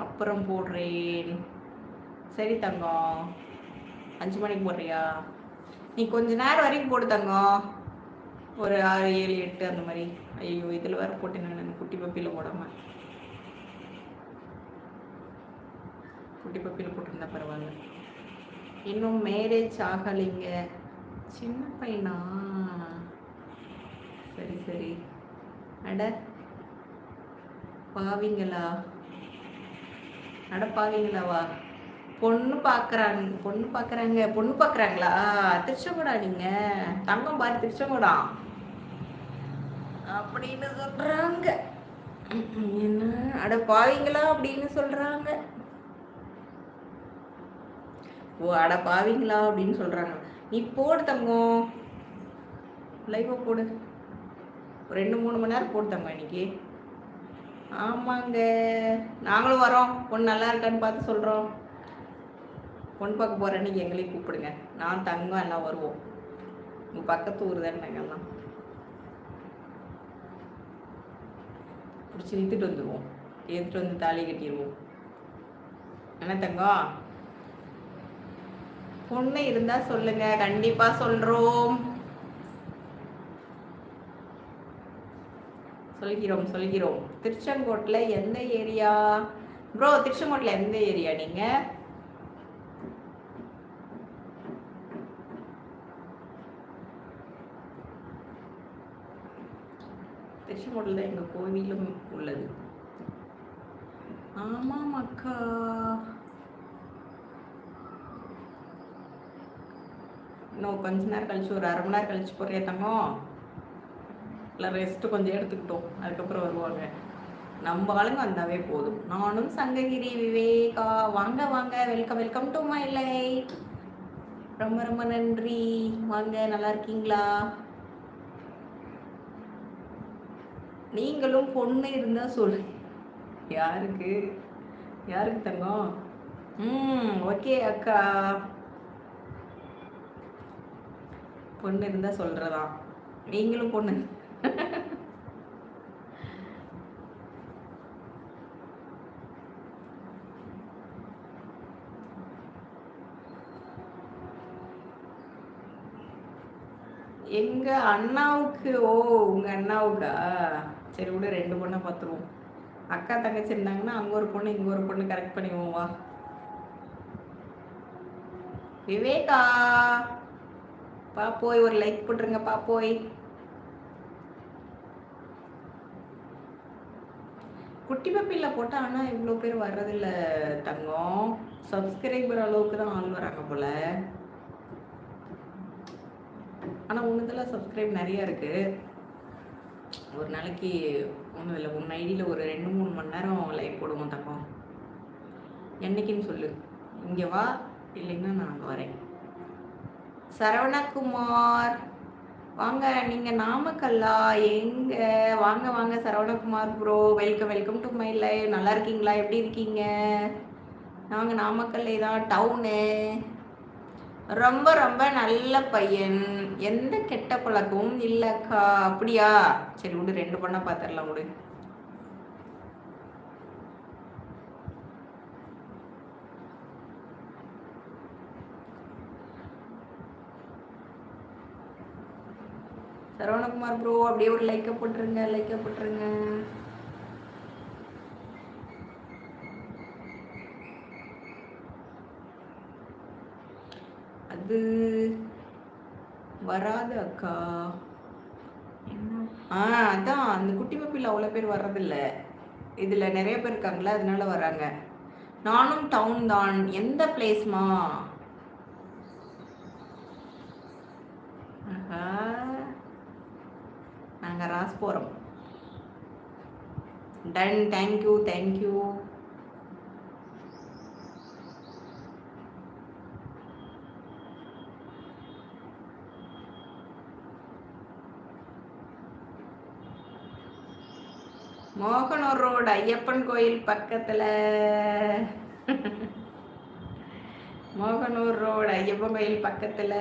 அப்புறம் போடுறேன். சரி தங்கம். அஞ்சு மணிக்கு போடுறியா? நீ கொஞ்ச நேரம் வரைக்கும் போடு தங்கம். ஒரு ஆறு ஏழு எட்டு அந்த மாதிரி. ஐயோ இதில் வேறு போட்டேன் நான். குட்டி பப்பியில் போடாம. குட்டி பப்பியில் போட்டிருந்தா பரவாயில்ல. இன்னும் மேரேஜ் ஆகலைங்க. சின்ன பையனா? சரி சரி. அட பாவிங்களா? அட பொண்ணு பார்க்குறாங்க பொண்ணு பார்க்குறாங்க பொண்ணு பார்க்குறாங்களா திருச்செங்கோடா நீங்கள் தங்கம் பாரு திருச்செங்கோடா. அப்படின்னு சொல்கிறாங்க என்ன? அட பாவீங்களா அப்படின்னு சொல்கிறாங்க ஓ அட பாவீங்களா அப்படின்னு சொல்கிறாங்க நீ போடு தங்கம். லைவாக போடு. ஒரு ரெண்டு மூணு மணி நேரம் போடு தங்கம் இன்னைக்கு. ஆமாங்க. நாங்களும் வரோம். பொண்ணு நல்லா இருக்கான்னு பார்த்து சொல்கிறோம் பொண்ணு பார்க்க போகிற அன்னைக்கு எங்களையும் கூப்பிடுங்க. நான் தங்கம் எல்லாம் வருவோம். உங்கள் பக்கத்து ஊர் தானே நாங்கள்லாம் பிடிச்சி இழுத்துட்டு வந்துடுவோம் எடுத்துட்டு வந்து தாலி கட்டிடுவோம் என்ன தங்கம்? பொண்ணு இருந்தால் சொல்லுங்கள் கண்டிப்பாக சொல்கிறோம் சொல்கிறோம் சொல்கிறோம். திருச்செங்கோட்டில் எந்த ஏரியா? ப்ரோ திருச்செங்கோட்டில் எந்த ஏரியா நீங்கள் திருச்செங்கோட்டில் தான் எங்கள் கோவிலும் உள்ளது. ஆமாம் அக்கா. இன்னும் கொஞ்ச நேரம் கழிச்சு ஒரு அரை மணி நேரம் கழிச்சு போறியா தங்கம். எல்லாம் ரெஸ்ட்டு கொஞ்சம் எடுத்துக்கிட்டோம். அதுக்கப்புறம் வருவாங்க. நம்ம ஆளுங்க வந்தாவே போதும். நானும் சங்ககிரி விவேகா வாங்க வாங்க. Welcome welcome to my life ரொம்ப ரொம்ப நன்றி. வாங்க நல்லா இருக்கீங்களா? நீங்களும் பொண்ணு இருந்தா சொல்லு யாருக்கு? யாருக்கு தங்கம்? ம் ஓகே அக்கா. பொண்ணு இருந்தா சொல்றதா? நீங்களும் பொண்ணு எங்க அண்ணாவுக்கு ஓ உங்க அண்ணாவுக்கா? சரி விட ரெண்டு பொண்ணை பார்த்துருவோம் அக்கா தங்கச்சி இருந்தாங்கன்னா அங்க ஒரு பொண்ணு இங்க ஒரு பொண்ணு கரெக்ட் பண்ணிவோம் வா. விவேகா! பா போய் ஒரு லைக் போட்டுருங்க பா போய். குட்டி பப்பியில் போட்டால் ஆனால் இவ்வளோ பேர் வர்றதில்ல தங்கம். சப்ஸ்கிரைபர் அளவுக்கு தான் ஆள் வராங்க போல. ஆனால் ஒன்றுதில் சப்ஸ்கிரைப் நிறையா இருக்குது ஒரு நாளைக்கு ஒன்றும் இல்லை உன் ஐடியில் ஒரு ரெண்டு மூணு மணி நேரம் லைவ் போடுவோம் தக்கம் என்னைக்குன்னு சொல்லு. இங்கே வா இல்லைன்னா நான் அங்கே வரேன். சரவணகுமார். வாங்க நீங்கள் நாமக்கல்லா? எங்க? வாங்க வாங்க Saravanakumar bro welcome welcome to my live நல்லா இருக்கீங்களா? எப்படி இருக்கீங்க? நாங்கள் நாமக்கல்லே தான் டவுனு ரொம்ப ரொம்ப நல்ல பையன். எந்த கெட்ட பழக்கமும் இல்லைக்கா. அப்படியா? சரி விடு ரெண்டு பொண்ணை பார்த்துடலாம் விடு. சரவணகுமார் ப்ரோ அப்படியே ஒரு லைக்கை போட்டுருங்க லைக்கை போட்டுருங்க. அது வராது அக்கா ஆ அதான் அந்த குட்டி பப்பியில் அவ்வளோ பேர் வர்றதில்ல. இதில் நிறைய பேர் இருக்காங்களா அதனால வராங்க. நானும் டவுன் தான். எந்த பிளேஸ்மா நாங்கள் ராஸ்போரம் ton thank you thank you Mohanur road Ayyappan கோயில் பக்கத்தில். மோகனூர் ரோடு ஐயப்பன் கோயில் பக்கத்தில்.